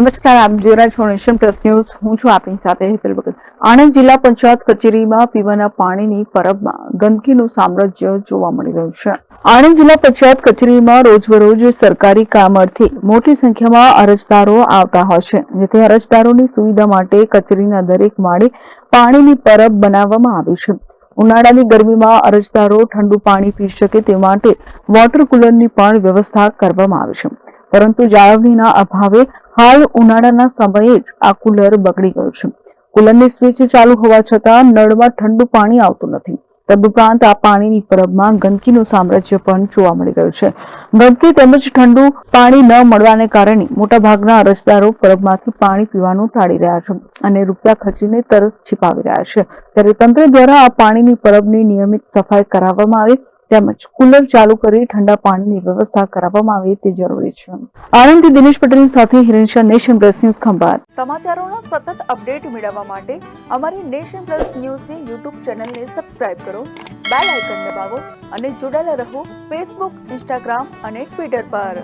નમસ્કાર, આપ જોઈ રહ્યા પ્લસ ન્યૂઝ. હું છું આપની સાથે હેતલ ભગત. આણંદ જિલ્લા પંચાયત કચેરીમાં પીવાના પાણીની પરબમાં ગંદકીનું સામ્રાજ્ય જોવા મળી રહ્યું છે. આણંદ જિલ્લા પંચાયત કચેરીમાં રોજબરોજ સરકારી કામ અર્થે મોટી સંખ્યામાં અરજદારો આવતા હોય છે, જેથી અરજદારોની સુવિધા માટે કચેરીના દરેક માળે પાણીની પરબ બનાવવામાં આવી છે. ઉનાળાની ગરમીમાં અરજદારો ઠંડુ પાણી પી શકે તે માટે વોટર કુલરની પણ વ્યવસ્થા કરવામાં આવી છે. પરંતુ જાળવણીના અભાવે હાલ ઉનાળાના સમયે જ આ કુલર બગડી ગયું છે. કુલરની સ્વિચ ચાલુ હોવા છતાં નળમાં ઠંડુ પાણી આવતું નથી. તદુપરાંત આ પાણીની પરબમાં ગંદકીનું સામ્રાજ્ય પણ જોવા મળી રહ્યું છે. ગંદકી તેમજ ઠંડુ પાણી ન મળવાને કારણે મોટાભાગના અરજદારો પરબમાંથી પાણી પીવાનું ટાળી રહ્યા છે અને રૂપિયા ખર્ચીને તરસ છિપાવી રહ્યા છે. ત્યારે તંત્ર દ્વારા આ પાણીની પરબની નિયમિત સફાઈ કરાવવામાં આવે તેમજ કુલર ચાલુ કરી ઠંડા પાણીની વ્યવસ્થા કરાવવામાં આવે તે જરૂરી છે. આણંદથી દિનેશ પટેલ સાથે Hiren Nation Plus News Khambhat. સમાચારોના સતત અપડેટ મેળવવા માટે અમારી નેશન પ્લસ ન્યૂઝની યુટ્યુબ ચેનલને સબસ્ક્રાઇબ કરો, બેલ આઇકન દબાવો અને જોડાયેલા રહો ફેસબુક, ઇન્સ્ટાગ્રામ અને ટ્વિટર પર.